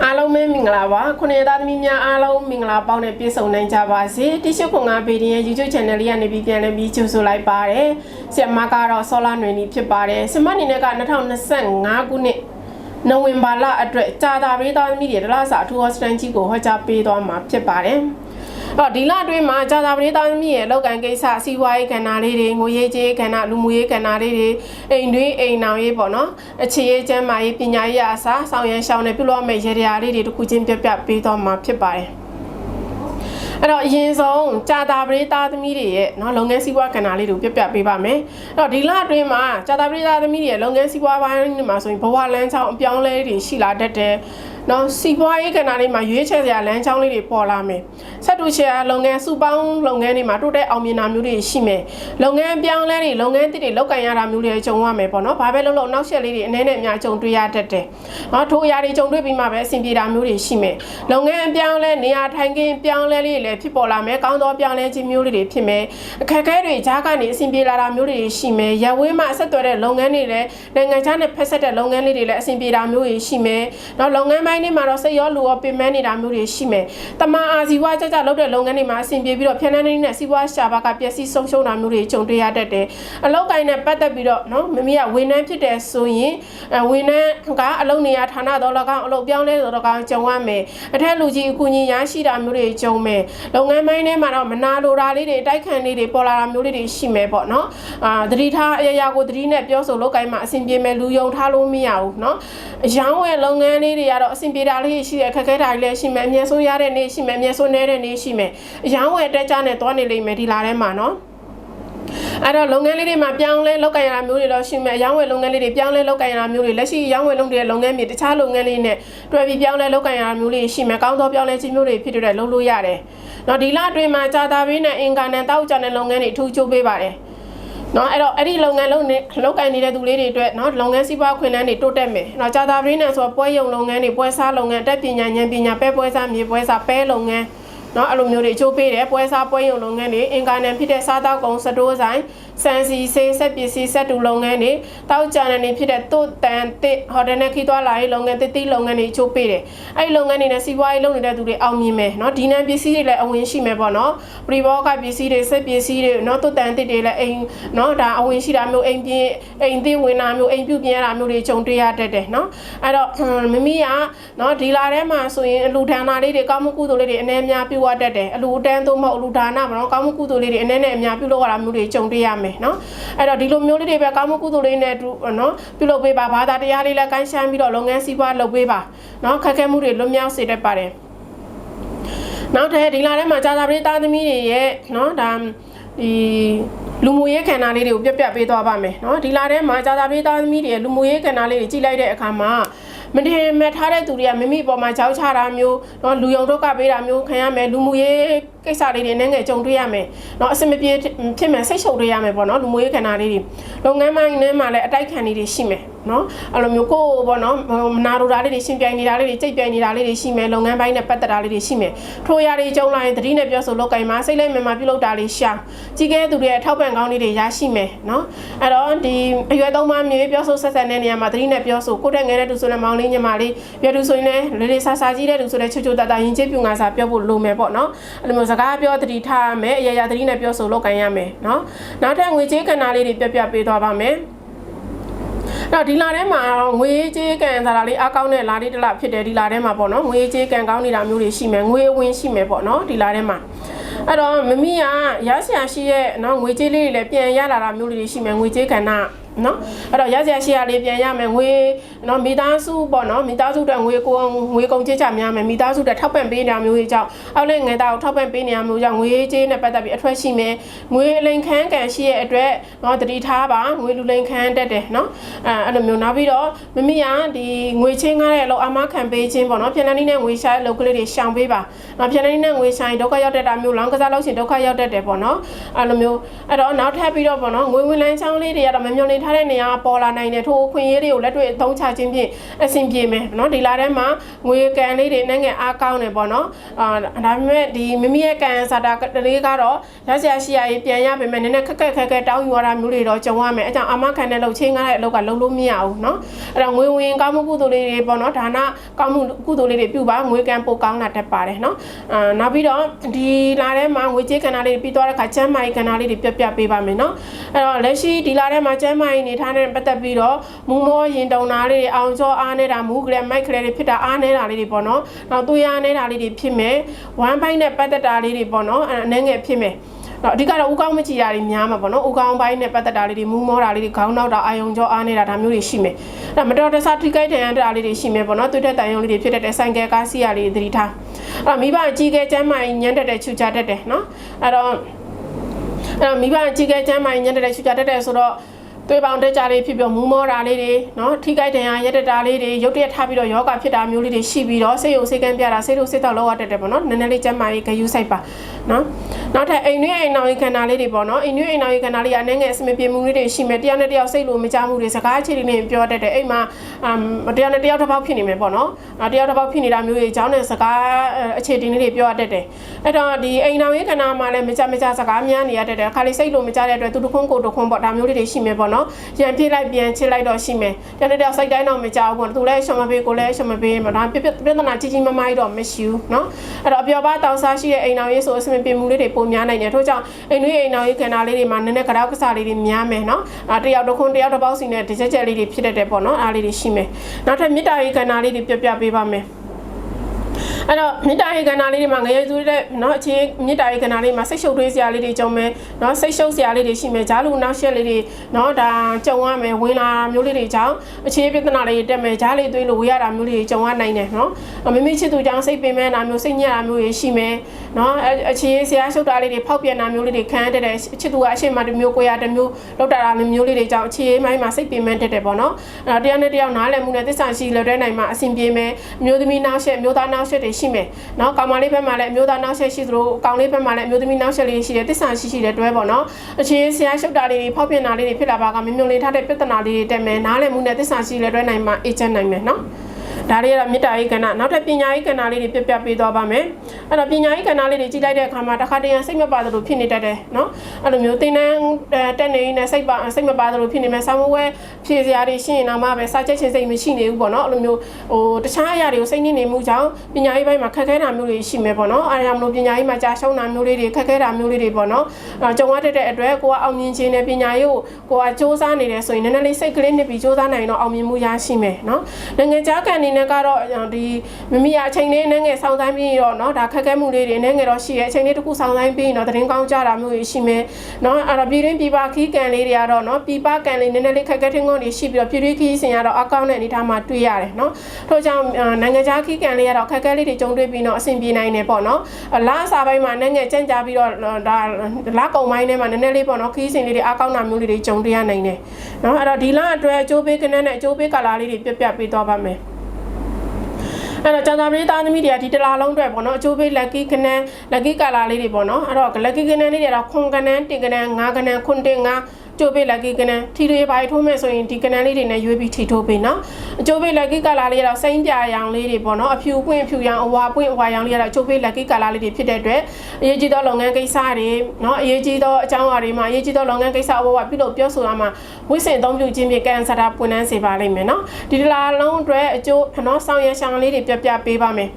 အားလုံးပဲမင်္ဂလာပါခုနှစ်သားသမီးများအားလုံးမင်္ဂလာပေါင်းနဲ့ပြည့်စုံနိုင်ကြပါစေတိရှိခွန်ငါပေဒီရဲ့ YouTube channel လေးကနေပြီးပြန်လည်ပြီးကြိုဆိုလိုက်ပါတယ်ဆရာမကတော့ဆောလာနွေနီဖြစ်ပါတယ်ဆရာမအနေနဲ့က2025ခုနှစ်နိုဝင်ဘာလအတွက်ကြာတာပရိသတ်သမီးတွေဒလစာအထူးဟောစတန်ကြီးကိုဟောကြားပေးသွားမှာဖြစ်ပါတယ် အော်ဒီလအတွင်းမှာကြာသာပရိသတ်သမီးရဲ့လောက်ကန်ကိစ္စစီးပွားရေးကဏ္ဍလေးတွေငွေရေးကြေးကဏ္ဍလူမှုရေးကဏ္ဍလေးတွေအိမ်တွင်းအိမ်နောင်ရေးပေါ့နော်အခြေရေးကျန်းမာရေးပညာရေးအစားဆောင်ရန်ရှောင်းနေပြုလုပ်မယ့်ရေရာလေးတွေတစ်ခုချင်းပြပြပေးသွားမှာဖြစ်ပါတယ်အဲ့တော့အရင်ဆုံးကြာတာပရိသတ်သမီးတွေရဲ့เนาะလုပ်ငန်းစီးပွားကဏ္ဍလေးတွေကိုပြပြပေးပါမယ်အဲ့တော့ဒီလအတွင်းမှာကြာတာပရိသတ်သမီးတွေရဲ့လုပ်ငန်းစီးပွားပိုင်းမှာဆိုရင်ဘဝလမ်းချောင်းအပြောင်းလဲတွေရှိလာတတ်တယ် နော်စီးပွားရေးကဏ္ဍလေးမှာရွေးချယ်စရာလမ်းကြောင်းလေးတွေပေါ်လာမယ်။ဆက်တူရှယ်ယာလုပ်ငန်းစုပေါင်းလုပ်ငန်းတွေမှာတိုးတက်အောင်မြင်တာမျိုးတွေရှိမယ်။လုပ်ငန်းပြောင်းလဲတွေလုပ်ငန်းတစ်တွေလောက်ကန်ရတာမျိုးတွေကြုံရမယ်ပေါ့နော်။ဘာပဲလုပ်လို့နောက်ဆက်လေးတွေအနေနဲ့အများကြုံတွေ့ရတတ်တယ်။နော်ထိုအရာတွေကြုံတွေ့ပြီးမှပဲအဆင်ပြေတာမျိုးတွေရှိမယ်။လုပ်ငန်းပြောင်းလဲနေရာထိုင်ခင်းပြောင်းလဲလေးတွေလည်းဖြစ်ပေါ်လာမယ်။ကောင်းသောပြောင်းလဲခြင်းမျိုးတွေဖြစ်မယ်။အခက်အခဲတွေကြားကနေအဆင်ပြေလာတာမျိုးတွေရှိမယ်။ရဝေးမှအဆက်သွယ်တဲ့လုပ်ငန်းတွေလည်းနိုင်ငံခြားနဲ့ဖက်ဆက်တဲ့လုပ်ငန်းလေးတွေလည်းအဆင်ပြေတာမျိုးတွေရှိမယ်။နော်လုပ်ငန်းပိုင်းတွေမှာတော့စိတ်ရောလူရောပင်ပန်းနေတာမျိုးတွေရှိမယ်။တမန်အာဇီဝကြကြလုပ်တဲ့လုပ်ငန်းတွေမှာအဆင်ပြေပြီးတော့ဖြန်းနှန်းနေတဲ့စီးပွားရှာပါကပျက်စီးဆုံးရှုံးတာမျိုးတွေကြုံတွေ့ရတတ်တယ်။အလောက်ကိုင်းနဲ့ပတ်သက်ပြီးတော့နော်မမီးကဝန်ထမ်းဖြစ်တဲ့ဆိုရင်အဲဝန်ထမ်းကအလုပ်နေရာဌာနတော်၎င်းအလုပ်ပြောင်းလဲတော်၎င်းကြုံရမယ်။အထက်လူကြီးအကူအညီရရှိတာမျိုးတွေကြုံမယ်။လုပ်ငန်းပိုင်းထဲမှာတော့မနာလိုတာလေးတွေအတိုက်ခံလေးတွေပေါ်လာတာမျိုးလေးတွေရှိမယ်ပေါ့နော်။အာသတိထားအရာရာကိုသတိနဲ့ပြောဆိုလုပ်ကိုင်းမှာအဆင်ပြေမယ်လူယုံထားလို့မရဘူးနော်။အယောင်းဝယ်လုပ်ငန်းလေးတွေကတော့အဆင်ပြေတာလေးရှိတယ်အခက်အခဲတာတွေလည်းရှိမယ်အမြဲဆုံးရတဲ့နေ့ရှိမယ်အမြဲဆုံးနေတဲ့နေ့ရှိမယ်အယောင်းဝယ်တက်ကြနဲ့သွားနေလိမ့်မယ်ဒီလာထဲမှာနော်အဲ့တော့လုပ်ငန်းလေးတွေမှာပြောင်းလဲလောက်ကင်ရတာမျိုးတွေတော့ရှိမယ်။ရောင်းဝယ်လုပ်ငန်းလေးတွေပြောင်းလဲလောက်ကင်ရတာမျိုးတွေလက်ရှိရောင်းဝယ်လုပ်တဲ့လုပ်ငန်းတွေတခြားလုပ်ငန်းလေးနဲ့တွဲပြီးပြောင်းလဲလောက်ကင်ရတာမျိုးတွေရှိမယ်။ကောင်းသောပြောင်းလဲခြင်းမျိုးတွေဖြစ်တဲ့လုပ်လို့ရတယ်။နော်ဒီလအတွင်းမှာကြာတာပေးနဲ့အင်ကာနဲ့တောက်ကြတဲ့လုပ်ငန်းတွေအထူးချိုးပေးပါတယ်။ နော်အဲ့တော့အဲ့ဒီလုပ်ငန်းလုံးနဲ့လောက်ကင်နေတဲ့သူလေးတွေအတွက်နော်လုပ်ငန်းစီးပွားခွင့်လန်းတွေတိုးတက်မယ်။နော်ကြာတာပရင်းနဲ့ဆိုပွဲရုံလုပ်ငန်းတွေပွဲစားလုပ်ငန်းတက်ပညာဉာဏ်ပညာပဲပွဲစားမြေပွဲစားပဲလုပ်ငန်း နော်အဲ့လိုမျိုးတွေအကျိုးပေးတယ်ပွဲစားပွဲရုံလုပ်ငန်းတွေအင်ကာနဲ့ဖြစ်တဲ့စားတောက်ကုန်စတိုးဆိုင်စံစီဆေးဆက်ပစ္စည်းဆက်တူလုပ်ငန်းတွေတောက်ကြံနေဖြစ်တဲ့တို့တန်တစ်ဟိုတယ်နဲ့ခီးသွားလာရေးလုပ်ငန်းတစ်တိလုပ်ငန်းတွေအကျိုးပေးတယ်အဲ့ဒီလုပ်ငန်းတွေနဲ့စီးပွားရေးလုပ်နေတဲ့သူတွေအောင်မြင်မယ်နော်ဒီနံပစ္စည်းတွေလည်းအဝင်ရှိမယ်ပေါ့နော်ပရိဘောကပစ္စည်းတွေဆက်ပစ္စည်းတွေနော်တို့တန်တစ်တွေလည်းအိမ်နော်ဒါအဝင်ရှိတာမျိုးအိမ်ပြင်းအိမ်သစ်ဝင်တာမျိုးအိမ်ပြုတ်ပြင်းရတာမျိုးတွေကြုံတွေ့ရတတ်တယ်နော်အဲ့တော့မမီးကနော်ဒီလာထဲမှာဆိုရင်အလူဌာနလေးတွေကောင်းမှုကုသိုလ်လေးတွေအနည်းများပြုတ်ရတတ်တယ်အလူတန်းသို့မဟုတ်အလူဌာနမှာနော်ကောင်းမှုကုသိုလ်လေးတွေအနည်းနဲ့အများပြုတ်လို့ရတာမျိုးတွေကြုံတွေ့ရမယ်နော်အဲ့တော့ဒီလိုမျိုးလေးတွေပဲကောင်းမှုကုသိုလ်လေးနဲ့အတူနော်ပြုလုပ်ပေးပါဘာသာတရားလေးလည်းကိုင်းရှမ်းပြီးတော့လုပ်ငန်းစီးပွားလုပ်ပေးပါနော်ခက်ခဲမှုတွေလွတ်မြောက်စေတတ်ပါတယ်နောက်ထပ်ဒီလာထဲမှာကြာသာပရိသတ်သမီးတွေရဲ့နော်ဒါဒီလူမှုရေးခန္ဓာလေးတွေကိုပြက်ပြက်ပေးသွားပါမယ်เนาะဒီလာထဲမှာကြာသာပရိသတ်သမီးတွေရဲ့လူမှုရေးခန္ဓာလေးတွေကြည့်လိုက်တဲ့အခါမှာ မတင်မထားတဲ့သူတွေကမိမိအပေါ်မှာကြောက်ချတာမျိုးနော်လူယုံဒုက္ခပေးတာမျိုးခံရမယ်လူမှုရေး ကိစ္စလေးတွေနဲ့ငယ်ကြုံတွေ့ရမယ်။နော်အစမပြေဖြစ်မယ်စိတ်ရှုပ်တွေ့ရမယ်ပေါ့နော်လူမျိုးရေးခန္ဓာလေးတွေလုပ်ငန်းပိုင်းနဲ့မှလည်းအတိုက်ခံနေတွေရှိမယ်နော်အဲ့လိုမျိုးကိုပေါ့နော်မနာလိုတာလေးတွေရှင်ပြိုင်နေတာလေးတွေကြိတ်ပြိုင်နေတာလေးတွေရှိမယ်လုပ်ငန်းပိုင်းနဲ့ပတ်သက်တာလေးတွေရှိမယ်ထိုးရတွေကြုံလာရင်သတိနဲ့ပြောဆိုလောက်ကင်မှာစိတ်လိုက်မြန်မာပြုလုပ်တာလေးရှာကြီးကဲသူတွေရဲ့ထောက်ပံ့ကောင်းလေးတွေရရှိမယ်နော်အဲ့တော့ဒီအရွယ်သုံးပါမြေပြောဆိုဆက်ဆက်တဲ့နေရာမှာသတိနဲ့ပြောဆိုကိုယ့်တဲ့ငယ်တဲ့သူဆိုတဲ့မောင်လေးညီမလေးပြောသူဆိုရင်လည်းလေလေဆာဆာကြီးတဲ့သူဆိုတဲ့ချိုချိုတတရင်ချစ်ပြူငါစာပြောဖို့လိုမယ်ပေါ့နော်အဲ့လိုမျိုးစကားပြောသတိထားရမယ်အရာရာသတိနဲ့ပြောဆိုလောက်ကင်ရမယ်เนาะနောက်ထပ်ငွေကြေးကဏ္ဍလေးတွေပြပြပေးသွားပါမယ်တော့ဒီလာထဲမှာငွေကြေးကန်စားတာလေးအကောင်းတဲ့လာလေးတစ်လဖြစ်တယ်ဒီလာထဲမှာပေါ့နော်ငွေကြေးကန်ကောင်းနေတာမျိုးတွေရှိမယ်ငွေဝင်ရှိမယ်ပေါ့နော်ဒီလာထဲမှာအဲ့တော့မမီးကရဆရာရှိရဲ့နော်ငွေကြေးလေးတွေလည်းပြန်ရလာတာမျိုးလေးတွေရှိမယ်ငွေကြေးကဏ္ဍ နော်အဲ့တော့ရစရာရှိရလေးပြန်ရမယ်ငွေနော်မိသားစုပေါ့နော်မိသားစုတက်ငွေကိုငွေကုန်ကြေးချများမယ်မိသားစုတက်ထောက်ပံ့ပေးနေတာမျိုးတွေကြောင့်အောက်လက်ငယ်သားကိုထောက်ပံ့ပေးနေတာမျိုးကြောင့်ငွေကြေးနဲ့ပတ်သက်ပြီးအထွက်ရှိမယ်ငွေလိန်ခန်းကန်ရှိရဲ့အတွက်နော်တတိထားပါငွေလူလိန်ခန်းတက်တယ်နော်အဲအဲ့လိုမျိုးနောက်ပြီးတော့မမီကဒီငွေချင်းကားတဲ့အလုပ်အမခံပေးခြင်းပေါ့နော်ပြန်နှင်းနဲ့ငွေရှာတဲ့အလုပ်ကလေးတွေရှောင်ပေးပါနော်ပြန်နှင်းနဲ့ငွေဆိုင်ဒုက္ခရောက်တဲ့တာမျိုးလောင်းကစားလို့ရှိရင်ဒုက္ခရောက်တတ်တယ်ပေါ့နော်အဲ့လိုမျိုးအဲ့တော့နောက်ထပ်ပြီးတော့ပေါ့နော်ငွေဝင်လိုင်းချောင်းလေးတွေကတော့မမျောနေထားတဲ့နေရာပေါ်လာနိုင်တယ်ထိုးခွင့်ရေးတွေကိုလက်တွေ့အသုံးချခြင်းဖြင့်အဆင်ပြေမယ်နော်ဒီလာထဲမှာငွေကန်လေးတွေနဲ့ငယ်အားကောင်းတယ်ပေါ့နော်အာဒါပေမဲ့ဒီမိမိရဲ့ကန်စာတာတလေးကတော့ရစရာရှိရရေးပြန်ရပေမဲ့နည်းနည်းခက်ခက်ခက်ခက်တောင်းယူရတာမျိုးတွေတော့ကြုံရမယ်အဲကြောင့်အမခံတဲ့လှုပ်ချင်းကားတဲ့အလုပ်ကလုံးလို့မရဘူးနော်အဲ့တော့ငွေဝင်ကောင်းမှုကုသိုလ်လေးတွေပေါ့နော်ဒါနကောင်းမှုကုသိုလ်လေးတွေပြုပါငွေကန်ပိုကောင်းတာတက်ပါတယ်နော်အာနောက်ပြီးတော့ဒီလာထဲမှာငွေကြေးကဏ္ဍလေးပြီးသွားတဲ့ခါကျမ်းမာရေးကဏ္ဍလေးတွေပြပြပေးပါမယ်နော်အဲ့တော့လက်ရှိဒီလာထဲမှာကျမ်းမာရေးနေထားတဲ့ပတ်သက်ပြီးတော့မူမောရင်တုံတာလေးတွေအောင်ကျော်အားနေတာမူကလေးမိုက်ကလေးတွေဖြစ်တာအားနေတာလေးတွေပေါ့နော်နောက်သွေးအားနေတာလေးတွေဖြစ်မယ်ဝမ်ပိုင်းနဲ့ပတ်သက်တာလေးတွေပေါ့နော်အဲ့အနေငယ်ဖြစ်မယ်တော့အဓိကတော့ဥကောင်းမကြည့်တာတွေများမှာပေါ့နော်ဥကောင်းပိုင်းနဲ့ပတ်သက်တာလေးတွေမူးမောတာလေးတွေခေါင်းနောက်တာအာယုံကြောအားနေတာဒါမျိုးတွေရှိမယ်အဲ့မတော်တဆထိခိုက်တဲ့ရန်တာလေးတွေရှိမယ်ပေါ့နော်တွေ့တဲ့တန်ယုံလေးတွေဖြစ်တဲ့ဆိုင်ကယ်ကားစီးရလေးတွေသတိထားအဲ့မိဘအကြီးကဲကျမ်းမာရင်ညံ့တက်တဲ့ချူချတတ်တယ်နော်အဲ့တော့အဲ့တော့မိဘအကြီးကဲကျမ်းမာရင်ညံ့တက်တဲ့ချူချတတ်တယ်ဆိုတော့ တွေးပေါင်းတက်ကြလေးဖြစ်ပြီးမူးမောတာလေးတွေနော်ထိခိုက်တဲ့ရရက်တက်တာလေးတွေရုတ်တရက်ထားပြီးတော့ယောဂဖြစ်တာမျိုးလေးတွေရှိပြီးတော့စိတ်ယုံစိတ်ကန်းပြတာစိတ်တို့စိတ်တော့လောက်ရတတ်တယ်ပေါ့နော်နည်းနည်းလေးကျမ်းမာရေးဂယူးဆိုင်ပါနော်နောက်ထပ်အိမ်တွင်းအိမ်နောက်ရေးခန္ဓာလေးတွေပေါ့နော်အိမ်တွင်းအိမ်နောက်ရေးခန္ဓာလေးကအနှဲငယ်အစမပြေမှုလေးတွေရှိမယ်တယောက်နဲ့တယောက်စိတ်လိုမကြမှုတွေစကားအခြေအနေနဲ့ပြောတတ်တယ်အိမ်မှာအမ်တယောက်နဲ့တယောက်တစ်ပေါက်ဖြစ်နေမယ်ပေါ့နော်အဲတယောက်တစ်ပေါက်ဖြစ်နေတာမျိုးတွေအကြောင်းနဲ့စကားအခြေအနေလေးတွေပြောတတ်တယ်အဲ့တော့ဒီအိမ်နောက်ရေးခန္ဓာမှာလည်းမကြမကြစကားများနေရတတ်တယ်ခါလေးစိတ်လိုမကြတဲ့အတွက်သူတစ်ခွန်းကိုတစ်ခွန်းပေါ့ဒါမျိုးလေးတွေရှိမယ်ပေါ့နော်ရန်ပြေးလိုက်ပြန်ချစ်လိုက်တော့ရှိမယ်တနေ့တော့စိတ်တိုင်းတော့မကြောက်ဘူးသူလည်းရှုံမပေးကိုလည်းရှုံမပေးမဒါပြပြပြဿနာကြီးကြီးမားမားကြီးတော့မရှိဘူးနော်အဲ့တော့အပျော်ပါတောင်စားရှိတဲ့အိမ်တော်ရေးဆိုအစမပြေမှုလေးတွေပုံများနိုင်တယ်ထို့ကြောင့်အိမ်နွေးအိမ်တော်ရေးကဏ္ဍလေးတွေမှာနည်းနည်းကြောက်ကစားလေးတွေများမယ်နော်အဲတယောက်တစ်ခွန်းတယောက်တစ်ပေါက်စီနဲ့တစ်ချက်ချက်လေးတွေဖြစ်တတ်တယ်ပေါ့နော်အားလေးတွေရှိမယ်နောက်ထပ်မြစ်တာရေးကဏ္ဍလေးတွေပြပြပေးပါမယ် အဲ့တော့မေတ္တာရေးကဏ္ဍလေးတွေမှာငရေသူတဲ့เนาะအခြေမေတ္တာရေးကဏ္ဍလေးမှာစိတ်ရှုပ်ထွေးစရာလေးတွေကြုံမယ်เนาะစိတ်ရှုပ်စရာလေးတွေရှိမယ်ဂျားလူနောက်ရှက်လေးတွေเนาะဒါကြုံရမယ်ဝင်လာမျိုးလေးတွေကြောင့်အခြေပြဿနာလေးတွေတက်မယ်ဂျားလေးသွေးလို့ဝေးရတာမျိုးလေးတွေကြုံရနိုင်တယ်เนาะမိမိချစ်သူကြောင့်စိတ်ပင်ပန်းတာမျိုးစိတ်ညစ်တာမျိုးတွေရှိမယ်เนาะအခြေဆရာရှုပ်တာလေးတွေဖောက်ပြန်တာမျိုးလေးတွေခံရတဲ့ချစ်သူကအရှိမတစ်မျိုးကိုရတစ်မျိုးလောက်တာတာမျိုးလေးတွေကြောင့်အခြေမိုင်းမှာစိတ်ပင်ပန်းတက်တယ်ပေါ့เนาะအဲ့တော့တရားနဲ့တရားနားလည်မှုနဲ့သစ္စာရှိလက်တွဲနိုင်မှာအဆင်ပြေမယ်မျိုးသမီးနောက်ရှက်မျိုးသားနောက်ရှက်တွေ လေးရှိမယ်နော်ကောင်မလေးဘက်မှာလည်းအမျိုးသားနောက်ဆက်ရှိသလိုကောင်လေးဘက်မှာလည်းအမျိုးသမီးနောက်ဆက်လေးရှိတယ်တစ္ဆာရှိရှိတဲ့တွဲပေါ့နော်အချင်းဆရာရှုပ်တာလေးတွေဖောက်ပြန်တာလေးတွေဖြစ်လာပါကမြုံမြုံလေးထားတဲ့ပြဿနာလေးတွေတက်မယ်နားလည်မှုနဲ့တစ္ဆာရှိလည်းတွဲနိုင်မှာအေဂျင့်နိုင်မယ်နော် ဒါလေးကတော့မေတ္တာရေးကဏ္ဍနောက်ထပ်ပညာရေးကဏ္ဍလေးတွေပြပြပေးသွားပါမယ်အဲ့တော့ပညာရေးကဏ္ဍလေးတွေကြည့်လိုက်တဲ့အခါမှာတစ်ခါတည်းစိတ်မပါသလိုဖြစ်နေတတ်တယ်နော်အဲ့လိုမျိုးသင်တန်းတက်နေနေစိတ်ပါစိတ်မပါသလိုဖြစ်နေမယ်ဆောင်းဝဲဖြည့်စရာတွေရှိရင်တော့မှပဲစာချက်ချင်းစိတ်မရှိနေဘူးပေါ့နော်အဲ့လိုမျိုးဟိုတခြားအရာတွေကိုစိတ်နေနေမှုကြောင့်ပညာရေးဘက်မှာခက်ခဲတာမျိုးတွေရှိမယ်ပေါ့နော်အားရမလို့ပညာရေးမှာကြာရှုံးတာမျိုးလေးတွေခက်ခဲတာမျိုးလေးတွေပေါ့နော်ကြုံရတဲ့အတွက်ကိုကအောင်မြင်ခြင်းနဲ့ပညာရေးကိုကိုကစူးစမ်းနေတယ်ဆိုရင်နည်းနည်းလေးစိတ်ကလေးနှစ်ပြီးစူးစမ်းနိုင်တော့အောင်မြင်မှုရရှိမယ်နော်နိုင်ငံခြားကန်အနေနဲ့ကတော့ဒီမမီအချိန်လေးနဲ့ငယ်ဆောင်တိုင်းပြီးတော့เนาะဒါခက်ခဲမှုလေးတွေနဲ့ငယ်တော့ရှိရဲ့အချိန်လေးတစ်ခုဆောင်တိုင်းပြီးတော့သတင်းကောင်းကြတာမျိုးတွေရှိမယ်เนาะအဲ့တော့ပြည်တွင်းပြည်ပခီးကန်လေးတွေကတော့เนาะပြည်ပကန်လေးနည်းနည်းလေးခက်ခဲထင်းကုန်တွေရှိပြီးတော့ပြည်တွင်းခီးစင်ကတော့အကောင့်နဲ့အနေထားမှာတွေ့ရတယ်เนาะထို့ကြောင့်နိုင်ငံခြားခီးကန်လေးကတော့ခက်ခဲလေးတွေကြုံတွေ့ပြီးတော့အဆင်ပြေနိုင်တယ်ပေါ့เนาะလာအစားပိုင်းမှာနဲ့ငယ်ကြံ့ကြပြီးတော့ဒါလာကုံပိုင်းထဲမှာနည်းနည်းလေးပေါ့เนาะခီးစင်လေးတွေအကောင့်နာမျိုးလေးတွေကြုံတွေ့ရနိုင်တယ်เนาะအဲ့တော့ဒီလအတွက်အကျိုးပေးကနန်းနဲ့အကျိုးပေးကာလာလေးတွေပြပြပေးသွားပါမယ် အဲ့တော့ကြာကြာပေးသားသမီးတွေကဒီတလားလုံးအတွက်ပေါ့နော်အချိုးပေး lucky ကနန်း lucky color လေးတွေပေါ့နော်အဲ့တော့ lucky ကနန်းလေးတွေတော့ခွန်ကနန်းတင်ကနန်းငါးကနန်းခွန်တင်ငါး ကျိုးပေး lucky ကနန်းထီတွေပါထိုးမဲ့ဆိုရင်ဒီကနန်းလေးတွေနဲ့ရွေးပြီးထီထိုးပေးနော်အကျိုးပေး lucky color လေးကတော့စိမ့်ပြရောင်လေးတွေပေါ့နော်အဖြူပွင့်ဖြူရောင်အဝါပွင့်အဝါရောင်လေးကတော့အကျိုးပေး lucky color လေးတွေဖြစ်တဲ့အတွက်အရေးကြီးသောလုပ်ငန်းကိစ္စတွေနော်အရေးကြီးသောအကြောင်းအရာတွေမှာအရေးကြီးသောလုပ်ငန်းကိစ္စအဝဝပြုလုပ်ပြောဆိုရမှာဝိစင်အသုံးပြုခြင်းဖြင့်ကန်ဆာတာပွင့်နှန်းစေပါလိမ့်မယ်နော်ဒီတလားလုံးအတွက်အကျိုးနော်ဆောင်ရံရှောင်းလေးတွေပြပြပေးပါမယ်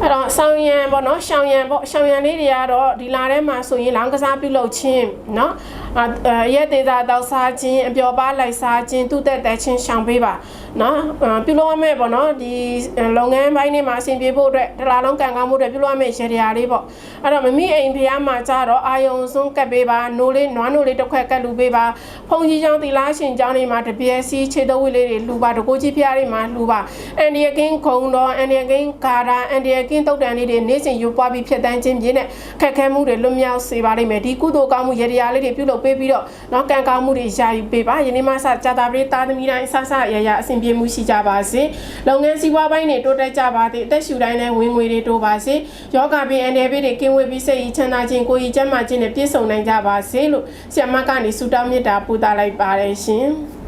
အဲ့တော့ဆောင်ရံပေါ့နော်ရှောင်းရံပေါ့ရှောင်းရံလေးတွေကတော့ဒီလာထဲမှာဆိုရင်လောင်းကစားပြုလုပ်ခြင်းနော်အဲရဲသေးတာတောက်စားခြင်းအပျော်ပါလိုက်စားခြင်းသူ့တက်တက်ချင်းရှောင်ပေးပါနော်ပြုလုပ်ရမယ်ပေါ့နော်ဒီလုပ်ငန်းပိုင်းတွေမှာအဆင်ပြေဖို့အတွက်တလားလုံးကန်ကောင်းမှုတွေပြုလုပ်ရမယ်ရေရာလေးပေါ့အဲ့တော့မမိအိမ်ဖះမှာကြတော့အာယုံစွန်းကတ်ပေးပါနိုးလေးနွားနိုးလေးတစ်ခွက်ကတ်လူပေးပါဖုန်ကြီးကျောင်းသီလားရှင်ကျောင်းတွေမှာတပြဲစီခြေတော်ဝိလေးတွေလှူပါတကိုကြီးဖះတွေမှာလှူပါအန်ဒီယကင်းခုံတော်အန်ဒီယကင်းဂါရာအန်ဒီယရဲ့ကင်းတုတ်တန်လေးတွေနေ့စဉ်ယူပွားပြီးဖြတ်တန်းခြင်းပြင်းနဲ့ခက်ခဲမှုတွေလွတ်မြောက်စေပါလိမ့်မယ်ဒီကုသိုလ်ကောင်းမှုရတရားလေးတွေပြုလုပ်ပေးပြီးတော့နော်ကံကောင်းမှုတွေယာယူပေးပါယနေ့မှစကြာတာပရိသားသမီးတိုင်းဆဆရရအစဉ်ပြေမှုရှိကြပါစေလုပ်ငန်းစီးပွားပိုင်းတွေတိုးတက်ကြပါသည်အသက်ရှူတိုင်းနဲ့ဝင်ငွေတွေတိုးပါစေယောဂပင်အနေပေးတွေကင်းဝေးပြီးစိတ်ဤချမ်းသာခြင်းကိုယ်ဤကျန်းမာခြင်းနဲ့ပြည့်စုံနိုင်ကြပါစေလို့ဆရာမကနေဆုတောင်းမေတ္တာပို့သလိုက်ပါတယ်ရှင်